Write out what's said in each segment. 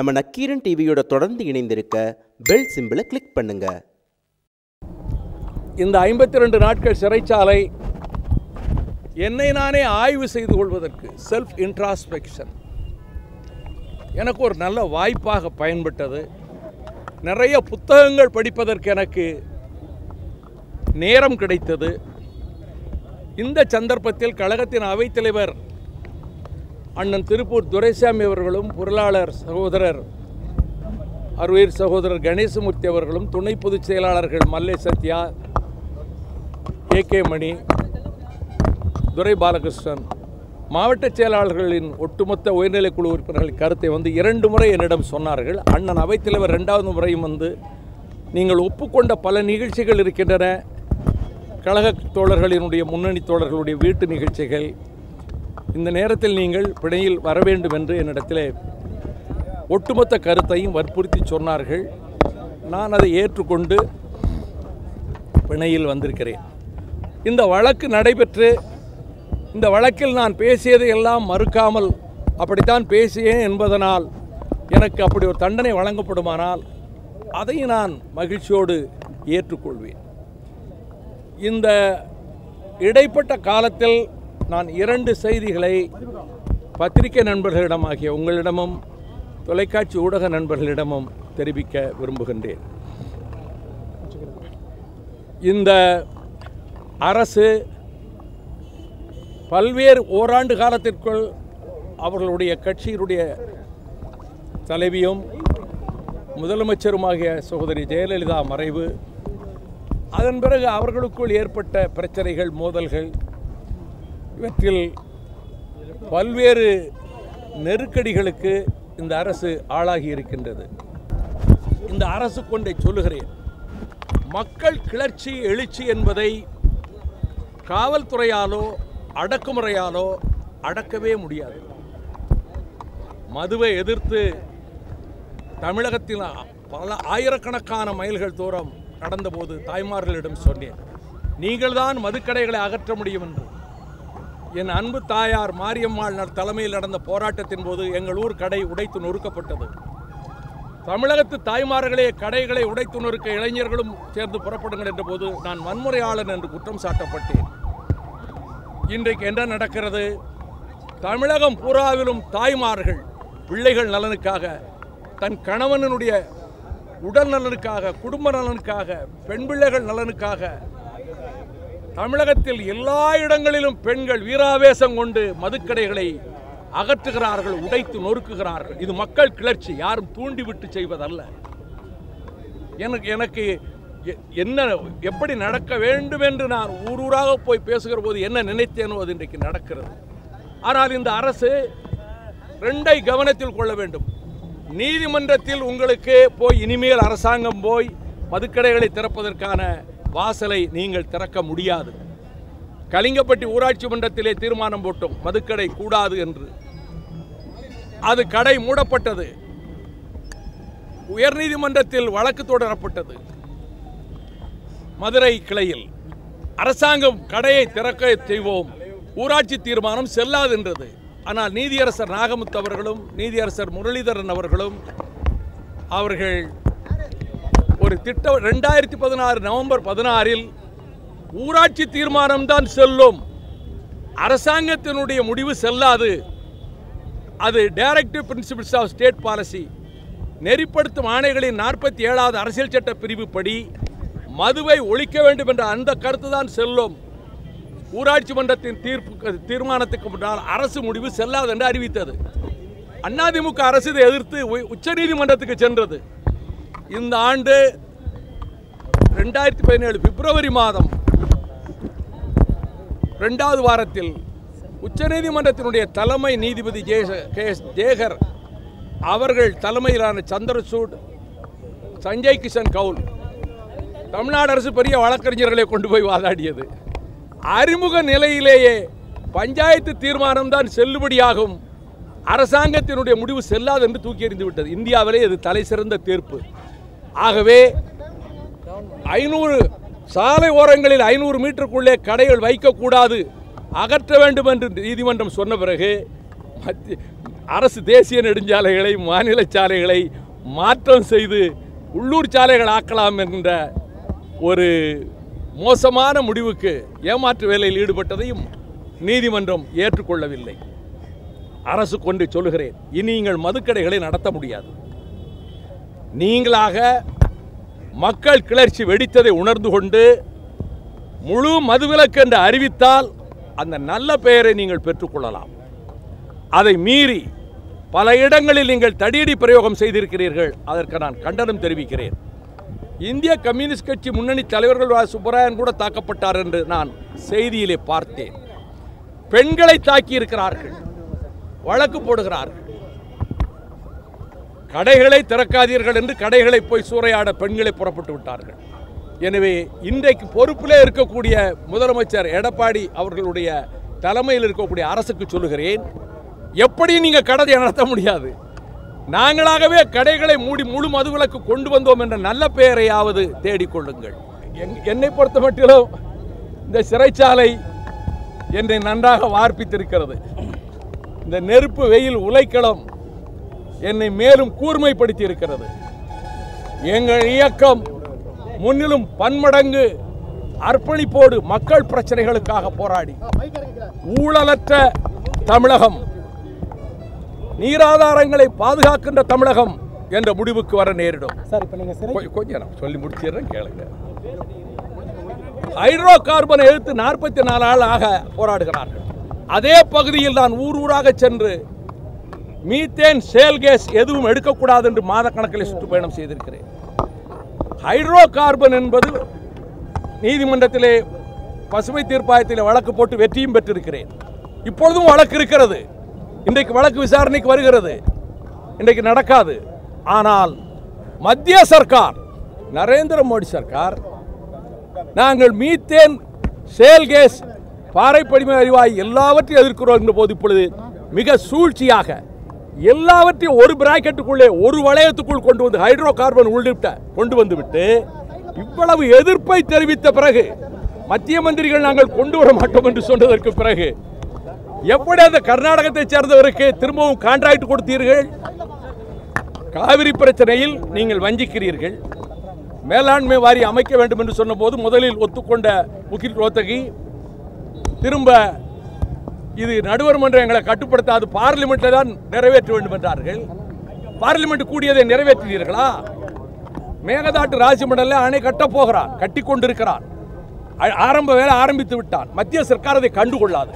நம்ம நக்கீரன் டிவியோட தொடர்ந்து இணைந்திருக்க பெல் சிம்பிளை கிளிக் பண்ணுங்க. இந்த ஐம்பத்தி ரெண்டு நாட்கள் சிறைச்சாலை என்னை நானே ஆய்வு செய்து கொள்வதற்கு செல்ஃப் இன்ட்ராஸ்பெக்ஷன் எனக்கு ஒரு நல்ல வாய்ப்பாக பயன்பட்டது. நிறைய புத்தகங்கள் படிப்பதற்கு எனக்கு நேரம் கிடைத்தது. இந்த சந்தர்ப்பத்தில் கழகத்தின் அவைத்தலைவர் அண்ணன் திருப்பூர் துரைசாமி அவர்களும் பொருளாளர் சகோதரர் அருவீர் சகோதரர் கணேசமூர்த்தி அவர்களும் துணை பொதுச் செயலாளர்கள் மல்லை சத்யா ஏ கே மணி துரை பாலகிருஷ்ணன். மாவட்ட செயலாளர்களின் ஒட்டுமொத்த உயர்நிலை குழு உறுப்பினர்களின் கருத்தை வந்து இரண்டு முறை என்னிடம் சொன்னார்கள். அண்ணன் அவைத்தலைவர் ரெண்டாவது முறையும் வந்து நீங்கள் ஒப்புக்கொண்ட பல நிகழ்ச்சிகள் இருக்கின்றன. கழக தோழர்களினுடைய முன்னணி தோழர்களுடைய வீட்டு நிகழ்ச்சிகள் இந்த நேரத்தில் நீங்கள் பிணையில் வர வேண்டும் என்று என்னிடத்திலே ஒட்டுமொத்த கருத்தையும் வற்புறுத்தி சொன்னார்கள். நான் அதை ஏற்றுக்கொண்டு பிணையில் வந்திருக்கிறேன். இந்த வழக்கு நடைபெற்று இந்த வழக்கில் நான் பேசியதை எல்லாம் மறுக்காமல் அப்படித்தான் பேசியேன் என்பதனால் எனக்கு அப்படி ஒரு தண்டனை வழங்கப்படுமானால் அதை நான் மகிழ்ச்சியோடு ஏற்றுக்கொள்வேன். இந்த இடைப்பட்ட காலத்தில் நான் இரண்டு செய்திகளை பத்திரிகை நண்பர்களிடம் ஆகிய உங்களிடமும் தொலைக்காட்சி ஊடக நண்பர்களிடமும் தெரிவிக்க விரும்புகின்றேன். இந்த அரசு பல்வேறு ஓராண்டு காலத்திற்குள் அவர்களுடைய கட்சியினுடைய தலைவியும் முதலமைச்சருமாகிய சகோதரி ஜெயலலிதா மறைவு அதன் பிறகு அவர்களுக்குள் ஏற்பட்ட பிரச்சனைகள் மோதல்கள் இவற்றில் பல்வேறு நெருக்கடிகளுக்கு இந்த அரசு ஆளாகி இருக்கின்றது. இந்த அரசு கொண்டே சொல்லுகிறேன் மக்கள் கிளர்ச்சி எழுச்சி என்பதை காவல்துறையாலோ அடக்குமுறையாலோ அடக்கவே முடியாது. மதுவை எதிர்த்து தமிழகத்தில் பல ஆயிரக்கணக்கான மைல்கள் தூரம் நடந்தபோது தாய்மார்களிடம் சொன்னேன் நீங்கள்தான் மதுக்கடைகளை அகற்ற முடியும் என்று. என் அன்பு தாயார் மாரியம்மாள் தலைமையில் நடந்த போராட்டத்தின் போது எங்கள் ஊர் கடை உடைத்து நொறுக்கப்பட்டது. தமிழகத்து தாய்மார்களே கடைகளை உடைத்து நொறுக்க இளைஞர்களும் சேர்ந்து புறப்படுங்கள் என்ற போது நான் வன்முறையாளன் என்று குற்றம் சாட்டப்பட்டேன். இன்றைக்கு என்ன நடக்கிறது? தமிழகம் பூராவிலும் தாய்மார்கள் பிள்ளைகள் நலனுக்காக தன் கணவனுடைய உடல் நலனுக்காக குடும்ப நலனுக்காக பெண் பிள்ளைகள் நலனுக்காக தமிழகத்தில் எல்லா இடங்களிலும் பெண்கள் வீராவேசம் கொண்டு மதுக்கடைகளை அகற்றுகிறார்கள் உடைத்து நொறுக்குகிறார்கள். இது மக்கள் கிளர்ச்சி யாரும் தூண்டிவிட்டு செய்வதல்ல. எனக்கு எனக்கு எ- என்ன எப்படி நடக்க வேண்டும் என்று நான் ஊர் ஊராக போய் பேசுகிற போது என்ன நினைத்தேனோ அது இன்றைக்கு நடக்கிறது. ஆனால் இந்த அரசு ரெண்டை கவனத்தில் கொள்ள வேண்டும். நீதிமன்றத்தில் உங்களுக்கு போய் இனிமேல் அரசாங்கம் போய் மதுக்கடைகளை திறப்பதற்கான வாசலை நீங்கள் திறக்க முடியாது. கலிங்கப்பட்டி ஊராட்சி மன்றத்திலே தீர்மானம் போட்டோம் மதுக்கடை கூடாது என்று. அது கடை மூடப்பட்டது. உயர்நீதிமன்றத்தில் வழக்கு தொடரப்பட்டது. மதுரை கிளையில் அரசாங்கம் கடையை திறக்க செய்வோம். ஊராட்சி தீர்மானம் செல்லாது என்றது ஆனால் நீதியரசர் நாகமுத்து அவர்களும் நீதியரசர் முரளிதரன் அவர்களும் அவர்கள் ஒரு திட்டம் ரெண்டாயிரத்தி பதினாறு நவம்பர் பதினாறில் ஊராட்சி தீர்மானம் தான் செல்லும். அரசாங்கத்தினுடைய முடிவு செல்லாது. அது directive principles of state policy நெறிப்படுத்தும் ஆணைகளின் நாற்பத்தி ஏழாவது அரசியல் சட்ட பிரிவு படி மதுவை ஒழிக்க வேண்டும் என்ற அந்த கருத்து தான் செல்லும். ஊராட்சி மன்றத்தின் தீர்ப்பு தீர்மானத்துக்கு முன்னால் அரசு முடிவு செல்லாது என்று அறிவித்தது. அதிமுக அரசு இதை எதிர்த்து உச்சநீதிமன்றத்துக்கு சென்றது. இந்த ஆண்டு ரெண்டாயிரத்தி பதினேழு பிப்ரவரி மாதம் ரெண்டாவது வாரத்தில் உச்சநீதிமன்றத்தினுடைய தலைமை நீதிபதி ஜே கே ஜேகர் அவர்கள் தலைமையிலான சந்திரசூட் சஞ்சய் கிஷன் கவுல் தமிழ்நாடு அரசு பெரிய வழக்கறிஞர்களை கொண்டு போய் வாதாடியது. அறிமுக நிலையிலேயே பஞ்சாயத்து தீர்மானம் தான் செல்லுபடியாகும். அரசாங்கத்தினுடைய முடிவு செல்லாது என்று தூக்கி எறிந்து விட்டது. இந்தியாவிலே இது தலை சிறந்த தீர்ப்பு. ஆகவே ஐநூறு சாலை ஓரங்களில் ஐநூறு மீட்டருக்குள்ளே கடைகள் வைக்கக்கூடாது. அகற்ற வேண்டும் என்று நீதிமன்றம் சொன்ன பிறகு மத்திய அரசு தேசிய நெடுஞ்சாலைகளை மாநில சாலைகளை மாற்றம் செய்து உள்ளூர் சாலைகள் ஆக்கலாம் என்கின்ற ஒரு மோசமான முடிவுக்கு ஏமாற்று வேலையில் ஈடுபட்டதையும் நீதிமன்றம் ஏற்றுக்கொள்ளவில்லை. அரசு கொண்டு சொல்லுகிறேன் இனி நீங்கள் மதுக்கடைகளை நடத்த முடியாது. நீங்களாக மக்கள் கிளர்ச்சி வெடித்ததை உணர்ந்து கொண்டு முழு மதுவிலக்கு என்று அறிவித்தால் அந்த நல்ல பெயரை நீங்கள் பெற்றுக்கொள்ளலாம் அதை மீறி பல இடங்களில் நீங்கள் தடியடி பிரயோகம் செய்திருக்கிறீர்கள். அதற்கு நான் கண்டனம் தெரிவிக்கிறேன். இந்திய கம்யூனிஸ்ட் கட்சி முன்னணி தலைவர்கள் வா. சுப்பராயன் கூட தாக்கப்பட்டார் என்று நான் செய்தியிலே பார்த்தேன். பெண்களை தாக்கி இருக்கிறார்கள் வழக்கு போடுகிறார்கள். கடைகளை திறக்காதீர்கள் என்று கடைகளை போய் சூறையாட பெண்களை புறப்பட்டு விட்டார்கள். எனவே இன்றைக்கு பொறுப்பிலே இருக்கக்கூடிய முதலமைச்சர் எடப்பாடி அவர்களுடைய தலைமையில் இருக்கக்கூடிய அரசுக்கு சொல்லுகிறேன் எப்படி நீங்கள் கடதை நடத்த முடியாது? நாங்களாகவே கடைகளை மூடி முழு மதுவிலக்கு கொண்டு வந்தோம் என்ற நல்ல பெயரையாவது தேடிக்கொள்ளுங்கள். என்- என்னை பொறுத்த மட்டிலும் இந்த சிறைச்சாலை என்னை நன்றாக வார்ப்பித்திருக்கிறது. இந்த நெருப்பு வெயில் உலைக்களம் என்னை மேலும் கூர்மைப்படுத்தி இருக்கிறது எங்கள் இயக்கம் முன்னிலும் பன்மடங்கு அர்ப்பணிப்போடு மக்கள் பிரச்சனைகளுக்காக போராடி. ஊழலற்ற தமிழகம் நீராதாரங்களை பாதுகாக்கின்ற தமிழகம் என்ற முடிவுக்கு வர நேரிடும். கொஞ்சம் நான் சொல்லி முடிச்சிடுறேன் கேளுங்க. ஹைட்ரோ கார்பனை எதிர்த்து நாற்பத்தி நாலு நாள் ஆக போராடுகிறார்கள். அதே பகுதியில் நான் ஊர் ஊராக சென்று மீத்தேன் சேல் கேஸ் எதுவும் எடுக்கக்கூடாது என்று மாதக்கணக்கில் சுற்றுப்பயணம் செய்திருக்கிறேன். ஹைட்ரோ கார்பன் என்பது நீதிமன்றத்திலே பசுமை தீர்ப்பாயத்தில் வழக்கு போட்டு வெற்றியும் பெற்றிருக்கிறேன். இப்பொழுதும் வழக்கு இருக்கிறது. இன்றைக்கு வழக்கு விசாரணைக்கு வருகிறது. இன்றைக்கு நடக்காது. ஆனால் மத்திய சர்க்கார் நரேந்திர மோடி சர்க்கார் நாங்கள் மீத்தேன் சேல் கேஸ் பாறை அறிவாய் எல்லாவற்றையும் எதிர்க்கிறோம் என்ற போது இப்பொழுது மிக சூழ்ச்சியாக எல்லாவற்றையும் ஒரு பிராக்கெட்டுக்குள்ளே ஒரு வளையத்துக்குள் கொண்டு வந்து ஹைட்ரோ கார்பன் உள்ளிட்ட கொண்டு வந்துவிட்டு இவ்வளவு எதிர்ப்பை தெரிவித்த பிறகு மத்திய மந்திரிகள் நாங்கள் கொண்டு வர மாட்டோம் என்று சொன்னதற்கு பிறகு எப்படி அந்த கர்நாடகத்தை சேர்ந்தவருக்கு திரும்பவும் கான்ட்ராக்ட் கொடுத்தீர்கள்? காவிரி பிரச்சனையில் நீங்கள் வஞ்சிக்கிறீர்கள். மேலாண்மை வாரி அமைக்க வேண்டும் என்று சொன்னபோது முதலில் ஒத்துக்கொண்ட முகில் ரோத்தகி திரும்ப இது நடுவர் மன்றம் எங்களை கட்டுப்படுத்தாது பார்லிமெண்ட்டில் தான் நிறைவேற்ற வேண்டும் என்றார்கள். பார்லிமெண்ட் கூடியதை நிறைவேற்றினீர்களா? மேகதாட்டு ராஜமண்டலில் அணை கட்டப் போகிறான் கட்டி கொண்டிருக்கிறான். ஆரம்ப வேலை ஆரம்பித்து விட்டான். மத்திய சர்க்கார் அதை கண்டுகொள்ளாது.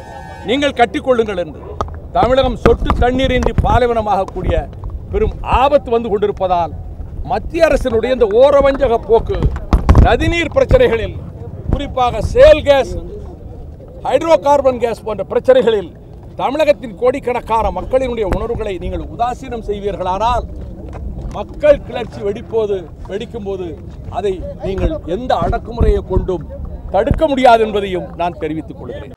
நீங்கள் கட்டிக்கொள்ளுங்கள் என்று. தமிழகம் சொட்டு தண்ணீரின்றி பாலைவனமாகக்கூடிய பெரும் ஆபத்து வந்து கொண்டிருப்பதால் மத்திய அரசினுடைய இந்த ஓரவஞ்சக போக்கு நதிநீர் பிரச்சனைகளில் குறிப்பாக shale gas hydrocarbon gas போன்ற பிரச்சனைகளில் தமிழகத்தின் கோடிக்கணக்கான மக்களினுடைய உணர்வுகளை நீங்கள் உதாசீனம் செய்வீர்களானால் மக்கள் கிளர்ச்சி வெடிப்போது வெடிக்கும்போது அதை நீங்கள் எந்த அடக்குமுறையை கொண்டும் தடுக்க முடியாது என்பதையும் நான் தெரிவித்துக் கொள்கிறேன்.